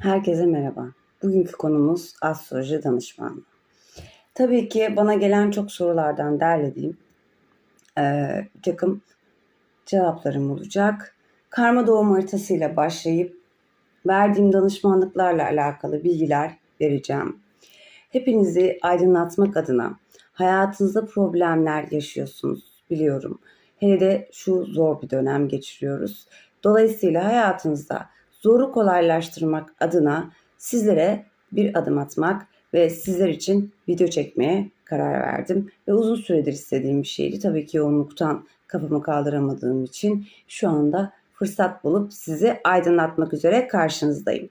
Herkese merhaba. Bugünkü konumuz astroloji danışmanlığı. Tabii ki bana gelen çok sorulardan derlediğim eee, bir takım cevaplarım olacak. Karma doğum haritasıyla başlayıp verdiğim danışmanlıklarla alakalı bilgiler vereceğim. Hepinizi aydınlatmak adına hayatınızda problemler yaşıyorsunuz biliyorum. Hele de şu zor bir dönem geçiriyoruz. Dolayısıyla hayatınızda zoru kolaylaştırmak adına sizlere bir adım atmak ve sizler için video çekmeye karar verdim. Ve uzun süredir istediğim bir şeydi. Tabii ki yoğunluktan kafamı kaldıramadığım için şu anda fırsat bulup sizi aydınlatmak üzere karşınızdayım.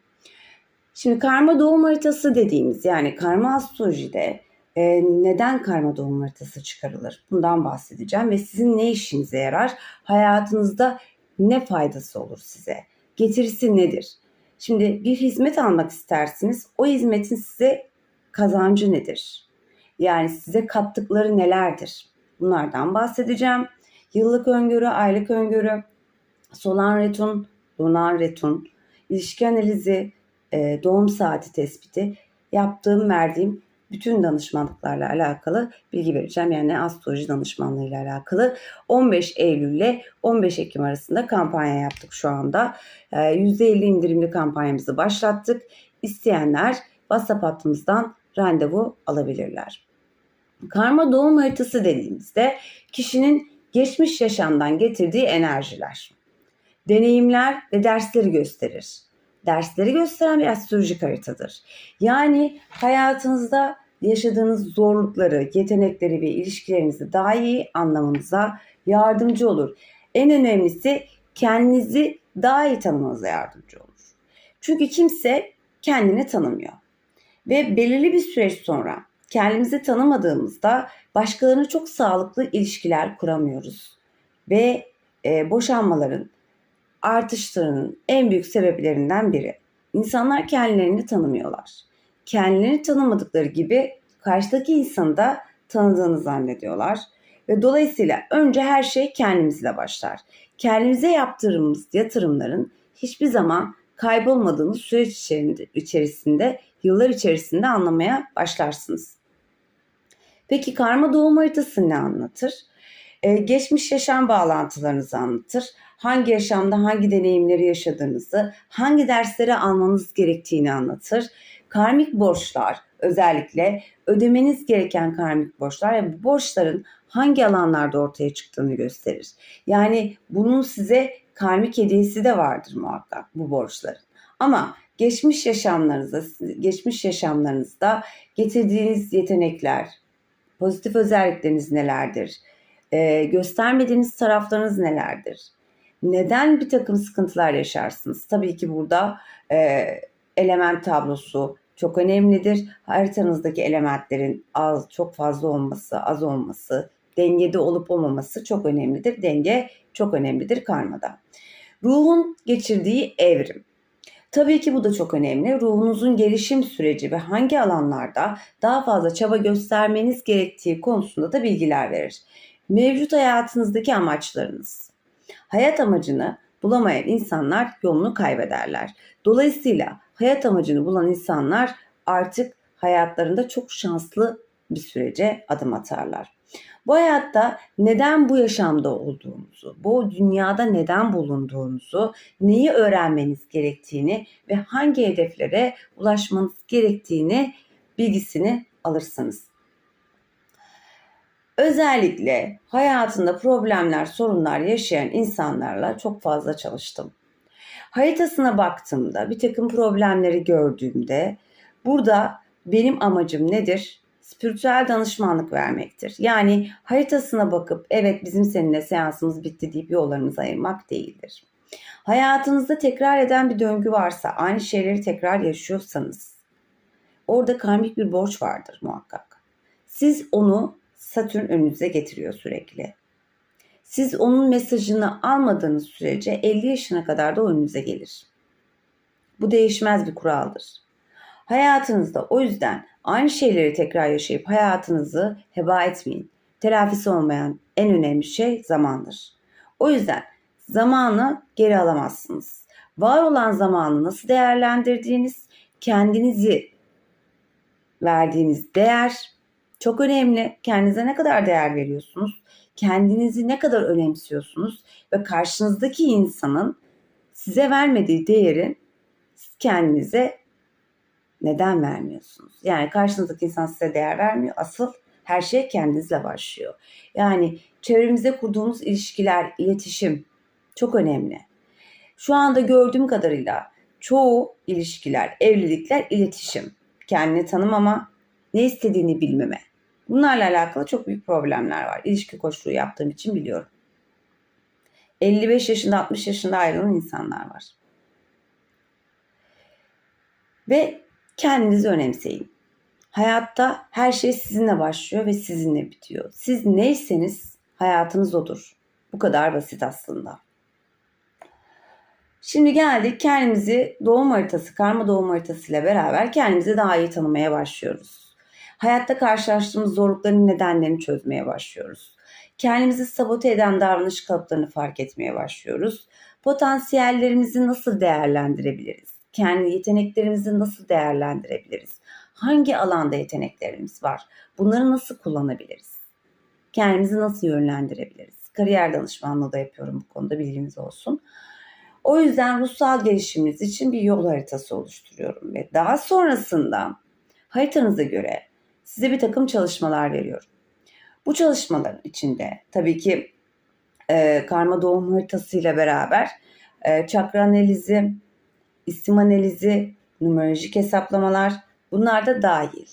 Şimdi karma doğum haritası dediğimiz yani karma astrolojide e, neden karma doğum haritası çıkarılır? Bundan bahsedeceğim ve sizin ne işinize yarar? Hayatınızda ne faydası olur size? Getirisi nedir? Şimdi bir hizmet almak istersiniz. O hizmetin size kazancı nedir? Yani size kattıkları nelerdir? Bunlardan bahsedeceğim. Yıllık öngörü, aylık öngörü, solan retun, lunar retun, ilişki analizi, e, doğum saati tespiti yaptığım, verdiğim bütün danışmanlıklarla alakalı bilgi vereceğim. Yani astroloji danışmanlığıyla alakalı 15 Eylül ile 15 Ekim arasında kampanya yaptık şu anda. E, %50 indirimli kampanyamızı başlattık. İsteyenler WhatsApp hattımızdan randevu alabilirler. Karma doğum haritası dediğimizde kişinin geçmiş yaşamdan getirdiği enerjiler, deneyimler ve dersleri gösterir. Dersleri gösteren bir astrolojik haritadır. Yani hayatınızda yaşadığınız zorlukları, yetenekleri ve ilişkilerinizi daha iyi anlamanıza yardımcı olur. En önemlisi kendinizi daha iyi tanımanıza yardımcı olur. Çünkü kimse kendini tanımıyor. Ve belirli bir süreç sonra kendimizi tanımadığımızda başkalarına çok sağlıklı ilişkiler kuramıyoruz. Ve e, boşanmaların artışlarının en büyük sebeplerinden biri. İnsanlar kendilerini tanımıyorlar. Kendilerini tanımadıkları gibi karşıdaki insanı da tanıdığını zannediyorlar. Ve dolayısıyla önce her şey kendimizle başlar. Kendimize yaptığımız yatırımların hiçbir zaman kaybolmadığını süreç içerisinde, yıllar içerisinde anlamaya başlarsınız. Peki karma doğum haritası ne anlatır? Ee, geçmiş yaşam bağlantılarınızı anlatır. Hangi yaşamda hangi deneyimleri yaşadığınızı, hangi dersleri almanız gerektiğini anlatır. Karmik borçlar özellikle ödemeniz gereken karmik borçlar ve bu borçların hangi alanlarda ortaya çıktığını gösterir. Yani bunun size karmik hediyesi de vardır muhakkak bu borçların. Ama geçmiş yaşamlarınızda, geçmiş yaşamlarınızda getirdiğiniz yetenekler, pozitif özellikleriniz nelerdir? Ee, göstermediğiniz taraflarınız nelerdir? Neden bir takım sıkıntılar yaşarsınız? Tabii ki burada e, element tablosu çok önemlidir. Haritanızdaki elementlerin az, çok fazla olması, az olması, dengede olup olmaması çok önemlidir. Denge çok önemlidir karmada. Ruhun geçirdiği evrim. Tabii ki bu da çok önemli. Ruhunuzun gelişim süreci ve hangi alanlarda daha fazla çaba göstermeniz gerektiği konusunda da bilgiler verir. Mevcut hayatınızdaki amaçlarınız. Hayat amacını bulamayan insanlar yolunu kaybederler. Dolayısıyla hayat amacını bulan insanlar artık hayatlarında çok şanslı bir sürece adım atarlar. Bu hayatta neden bu yaşamda olduğunuzu, bu dünyada neden bulunduğunuzu, neyi öğrenmeniz gerektiğini ve hangi hedeflere ulaşmanız gerektiğini bilgisini alırsınız. Özellikle hayatında problemler, sorunlar yaşayan insanlarla çok fazla çalıştım. Haritasına baktığımda, bir takım problemleri gördüğümde burada benim amacım nedir? Spiritüel danışmanlık vermektir. Yani haritasına bakıp evet bizim seninle seansımız bitti deyip yollarımızı ayırmak değildir. Hayatınızda tekrar eden bir döngü varsa, aynı şeyleri tekrar yaşıyorsanız orada karmik bir borç vardır muhakkak. Siz onu Satürn önünüze getiriyor sürekli. Siz onun mesajını almadığınız sürece 50 yaşına kadar da önünüze gelir. Bu değişmez bir kuraldır. Hayatınızda o yüzden aynı şeyleri tekrar yaşayıp hayatınızı heba etmeyin. Telafisi olmayan en önemli şey zamandır. O yüzden zamanı geri alamazsınız. var olan zamanı nasıl değerlendirdiğiniz, kendinizi verdiğiniz değer çok önemli. Kendinize ne kadar değer veriyorsunuz? Kendinizi ne kadar önemsiyorsunuz? Ve karşınızdaki insanın size vermediği değerin kendinize neden vermiyorsunuz? Yani karşınızdaki insan size değer vermiyor. Asıl her şey kendinizle başlıyor. Yani çevremizde kurduğumuz ilişkiler, iletişim çok önemli. Şu anda gördüğüm kadarıyla çoğu ilişkiler, evlilikler iletişim. Kendini tanımama, ne istediğini bilmeme. Bunlarla alakalı çok büyük problemler var. İlişki koçluğu yaptığım için biliyorum. 55 yaşında 60 yaşında ayrılan insanlar var. Ve kendinizi önemseyin. Hayatta her şey sizinle başlıyor ve sizinle bitiyor. Siz neyseniz hayatınız odur. Bu kadar basit aslında. Şimdi geldik kendimizi doğum haritası, karma doğum haritası ile beraber kendimizi daha iyi tanımaya başlıyoruz. Hayatta karşılaştığımız zorlukların nedenlerini çözmeye başlıyoruz. Kendimizi sabote eden davranış kalıplarını fark etmeye başlıyoruz. Potansiyellerimizi nasıl değerlendirebiliriz? Kendi yeteneklerimizi nasıl değerlendirebiliriz? Hangi alanda yeteneklerimiz var? Bunları nasıl kullanabiliriz? Kendimizi nasıl yönlendirebiliriz? Kariyer danışmanlığı da yapıyorum bu konuda bilginiz olsun. O yüzden ruhsal gelişiminiz için bir yol haritası oluşturuyorum ve daha sonrasında haritanıza göre size bir takım çalışmalar veriyorum. Bu çalışmaların içinde tabii ki e, karma doğum haritasıyla beraber e, çakra analizi, isim analizi, numerolojik hesaplamalar bunlar da dahil.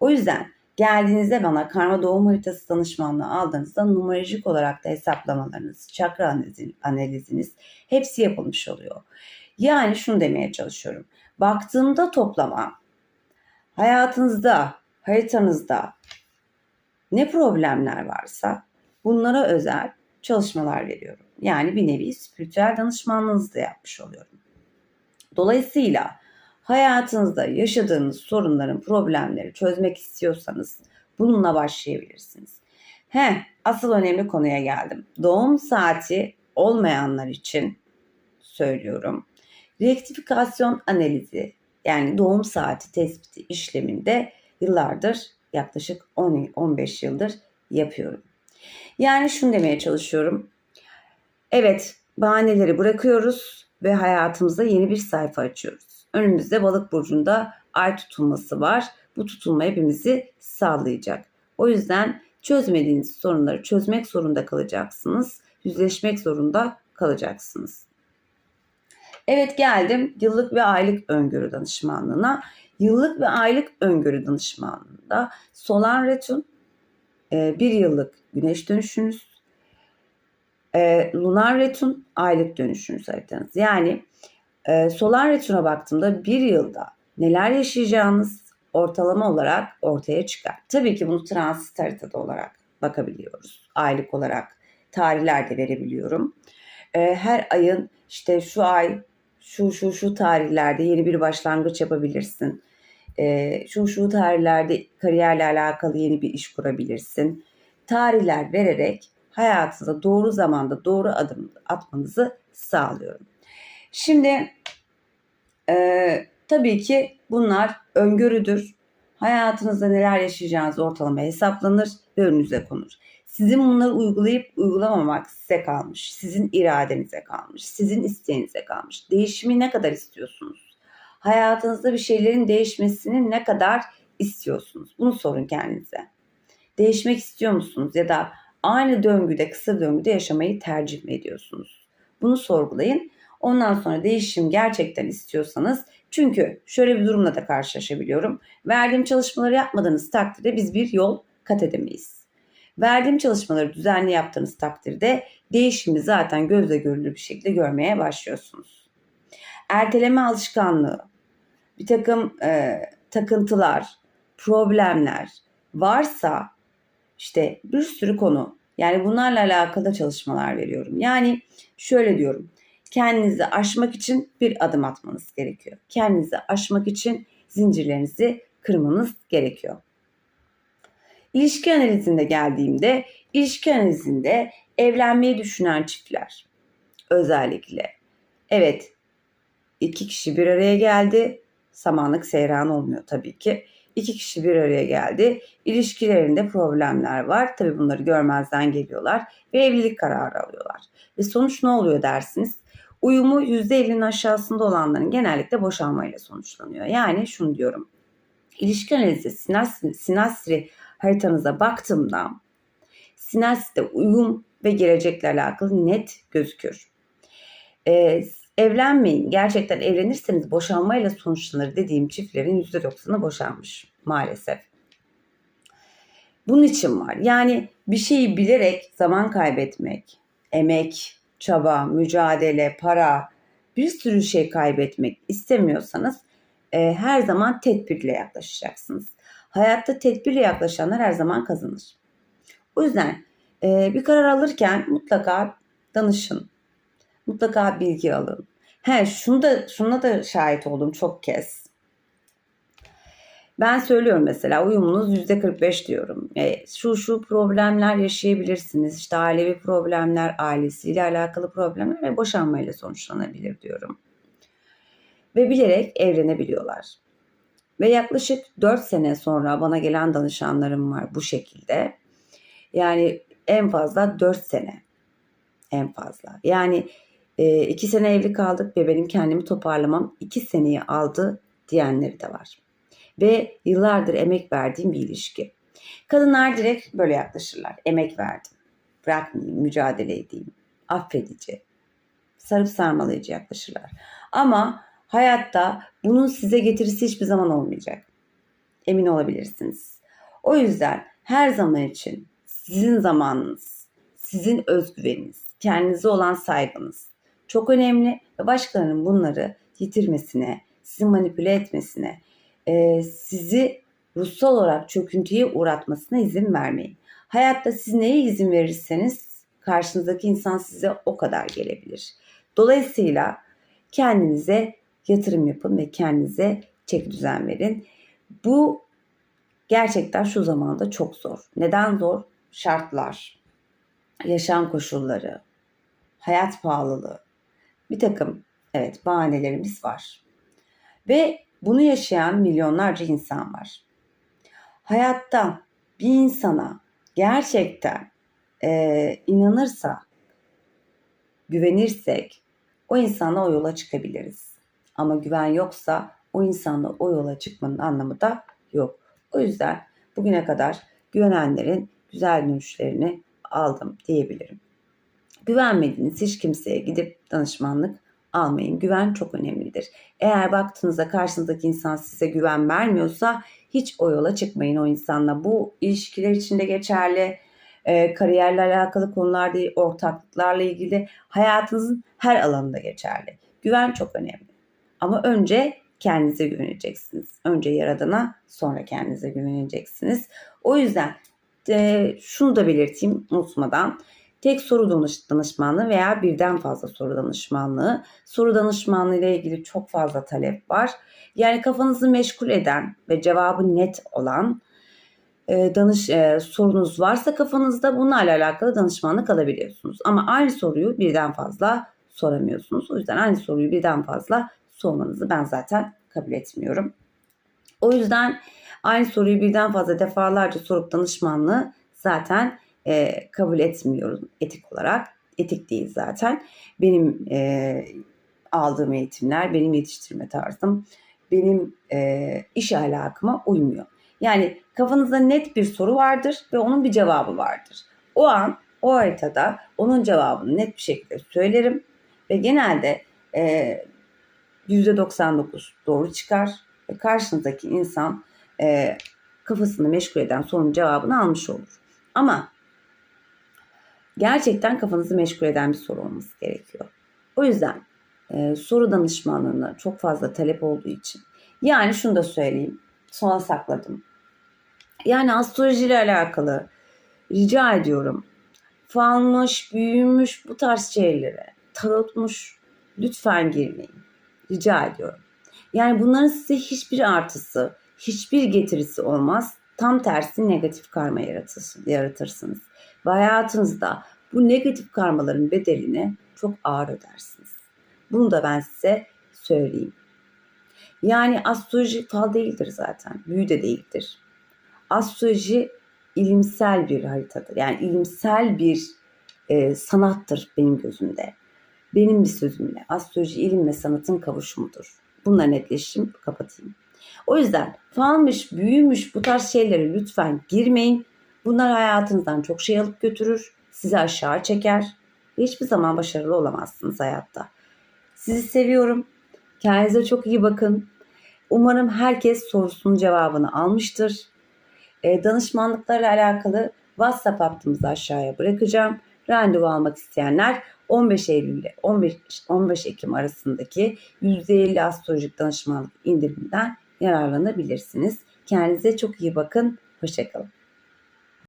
O yüzden geldiğinizde bana karma doğum haritası danışmanlığı aldığınızda numerolojik olarak da hesaplamalarınız, çakra analiziniz hepsi yapılmış oluyor. Yani şunu demeye çalışıyorum. Baktığımda toplama hayatınızda, haritanızda ne problemler varsa bunlara özel çalışmalar veriyorum. Yani bir nevi spiritüel danışmanlığınızı da yapmış oluyorum. Dolayısıyla hayatınızda yaşadığınız sorunların, problemleri çözmek istiyorsanız bununla başlayabilirsiniz. He, asıl önemli konuya geldim. Doğum saati olmayanlar için söylüyorum. Rektifikasyon analizi yani doğum saati tespiti işleminde yıllardır yaklaşık 10-15 yıldır yapıyorum. Yani şunu demeye çalışıyorum. Evet, bahaneleri bırakıyoruz ve hayatımızda yeni bir sayfa açıyoruz. Önümüzde balık burcunda ay tutulması var. Bu tutulma hepimizi sağlayacak. O yüzden çözmediğiniz sorunları çözmek zorunda kalacaksınız. Yüzleşmek zorunda kalacaksınız. Evet geldim yıllık ve aylık öngörü danışmanlığına. Yıllık ve aylık öngörü danışmanlığında Solar Return e, bir yıllık güneş dönüşünüz, e, lunar return aylık dönüşünüz haritanız. Yani e, solar return'a baktığımda bir yılda neler yaşayacağınız ortalama olarak ortaya çıkar. Tabii ki bunu transit haritada olarak bakabiliyoruz. Aylık olarak tarihler de verebiliyorum. E, her ayın işte şu ay şu şu şu tarihlerde yeni bir başlangıç yapabilirsin. E, şu şu tarihlerde kariyerle alakalı yeni bir iş kurabilirsin. Tarihler vererek hayatınıza doğru zamanda doğru adım atmanızı sağlıyorum. Şimdi e, tabii ki bunlar öngörüdür. Hayatınızda neler yaşayacağınız ortalama hesaplanır ve önünüze konur. Sizin bunları uygulayıp uygulamamak size kalmış. Sizin iradenize kalmış. Sizin isteğinize kalmış. Değişimi ne kadar istiyorsunuz? Hayatınızda bir şeylerin değişmesini ne kadar istiyorsunuz? Bunu sorun kendinize. Değişmek istiyor musunuz? Ya da aynı döngüde, kısa döngüde yaşamayı tercih mi ediyorsunuz? Bunu sorgulayın. Ondan sonra değişim gerçekten istiyorsanız çünkü şöyle bir durumla da karşılaşabiliyorum. Verdiğim çalışmaları yapmadığınız takdirde biz bir yol kat edemeyiz. Verdiğim çalışmaları düzenli yaptığınız takdirde değişimi zaten gözle görülür bir şekilde görmeye başlıyorsunuz. Erteleme alışkanlığı, bir takım e, takıntılar, problemler varsa işte bir sürü konu. Yani bunlarla alakalı çalışmalar veriyorum. Yani şöyle diyorum. Kendinizi aşmak için bir adım atmanız gerekiyor. Kendinizi aşmak için zincirlerinizi kırmanız gerekiyor. İlişki analizinde geldiğimde ilişki analizinde evlenmeyi düşünen çiftler özellikle evet iki kişi bir araya geldi. Samanlık seyran olmuyor tabii ki. İki kişi bir araya geldi. İlişkilerinde problemler var. Tabii bunları görmezden geliyorlar ve evlilik kararı alıyorlar. Ve sonuç ne oluyor dersiniz? Uyumu %50'nin aşağısında olanların genellikle boşanmayla sonuçlanıyor. Yani şunu diyorum. İlişki analizi sinastri, haritanıza baktığımda sinastride uyum ve gelecekle alakalı net gözükür. Ee, evlenmeyin. Gerçekten evlenirseniz boşanmayla sonuçlanır dediğim çiftlerin %90'ı boşanmış maalesef. Bunun için var. Yani bir şeyi bilerek zaman kaybetmek, emek, çaba, mücadele, para, bir sürü şey kaybetmek istemiyorsanız e, her zaman tedbirle yaklaşacaksınız. Hayatta tedbirle yaklaşanlar her zaman kazanır. O yüzden e, bir karar alırken mutlaka danışın. Mutlaka bilgi alın. He, şunu da, şuna da şahit oldum çok kez. Ben söylüyorum mesela uyumunuz %45 diyorum. E, şu şu problemler yaşayabilirsiniz. İşte ailevi problemler, ailesiyle alakalı problemler ve boşanmayla sonuçlanabilir diyorum. Ve bilerek evlenebiliyorlar. Ve yaklaşık 4 sene sonra bana gelen danışanlarım var bu şekilde. Yani en fazla 4 sene. En fazla. Yani 2 e, sene evli kaldık ve benim kendimi toparlamam 2 seneyi aldı diyenleri de var ve yıllardır emek verdiğim bir ilişki. Kadınlar direkt böyle yaklaşırlar. Emek verdim. Bırakmayayım, mücadele edeyim. Affedici. Sarıp sarmalayıcı yaklaşırlar. Ama hayatta bunun size getirisi hiçbir zaman olmayacak. Emin olabilirsiniz. O yüzden her zaman için sizin zamanınız, sizin özgüveniniz, kendinize olan saygınız çok önemli başkalarının bunları yitirmesine, sizi manipüle etmesine, e, sizi ruhsal olarak çöküntüye uğratmasına izin vermeyin. Hayatta siz neye izin verirseniz karşınızdaki insan size o kadar gelebilir. Dolayısıyla kendinize yatırım yapın ve kendinize çek düzen verin. Bu gerçekten şu zamanda çok zor. Neden zor? Şartlar, yaşam koşulları, hayat pahalılığı, bir takım evet bahanelerimiz var. Ve bunu yaşayan milyonlarca insan var. Hayatta bir insana gerçekten e, inanırsa, güvenirsek o insanla o yola çıkabiliriz. Ama güven yoksa o insanla o yola çıkmanın anlamı da yok. O yüzden bugüne kadar güvenenlerin güzel dönüşlerini aldım diyebilirim. Güvenmediğiniz hiç kimseye gidip danışmanlık almayın. Güven çok önemlidir. Eğer baktığınızda karşınızdaki insan size güven vermiyorsa hiç o yola çıkmayın o insanla. Bu ilişkiler içinde geçerli. E, kariyerle alakalı konular değil, ortaklıklarla ilgili hayatınızın her alanında geçerli. Güven çok önemli. Ama önce kendinize güveneceksiniz. Önce yaradana sonra kendinize güveneceksiniz. O yüzden e, şunu da belirteyim unutmadan tek soru danışmanlığı veya birden fazla soru danışmanlığı. Soru danışmanlığı ile ilgili çok fazla talep var. Yani kafanızı meşgul eden ve cevabı net olan e, danış e, sorunuz varsa kafanızda bununla alakalı danışmanlık alabiliyorsunuz. Ama aynı soruyu birden fazla soramıyorsunuz. O yüzden aynı soruyu birden fazla sormanızı ben zaten kabul etmiyorum. O yüzden aynı soruyu birden fazla defalarca sorup danışmanlığı zaten e, kabul etmiyorum etik olarak. Etik değil zaten. Benim e, aldığım eğitimler, benim yetiştirme tarzım, benim e, iş ahlakıma uymuyor. Yani kafanızda net bir soru vardır ve onun bir cevabı vardır. O an o haritada onun cevabını net bir şekilde söylerim ve genelde e, %99 doğru çıkar ve karşınızdaki insan e, kafasını meşgul eden sorunun cevabını almış olur. Ama gerçekten kafanızı meşgul eden bir soru olması gerekiyor. O yüzden e, soru danışmanlığına çok fazla talep olduğu için yani şunu da söyleyeyim sona sakladım. Yani astroloji ile alakalı rica ediyorum falmış, büyümüş bu tarz şeylere tarotmuş lütfen girmeyin. Rica ediyorum. Yani bunların size hiçbir artısı, hiçbir getirisi olmaz. Tam tersi negatif karma yaratırsınız. Ve hayatınızda bu negatif karmaların bedelini çok ağır ödersiniz. Bunu da ben size söyleyeyim. Yani astroloji fal değildir zaten. Büyü de değildir. Astroloji ilimsel bir haritadır. Yani ilimsel bir e, sanattır benim gözümde. Benim bir sözümle. Astroloji ilim ve sanatın kavuşumudur. Bununla netleştim, kapatayım. O yüzden falmış, büyümüş bu tarz şeylere lütfen girmeyin. Bunlar hayatınızdan çok şey alıp götürür. Sizi aşağı çeker. Hiçbir zaman başarılı olamazsınız hayatta. Sizi seviyorum. Kendinize çok iyi bakın. Umarım herkes sorusunun cevabını almıştır. E, danışmanlıklarla alakalı WhatsApp hattımızı aşağıya bırakacağım. Randevu almak isteyenler 15 Eylül ile 15, 15 Ekim arasındaki %50 astrolojik danışmanlık indiriminden yararlanabilirsiniz. Kendinize çok iyi bakın. Hoşçakalın.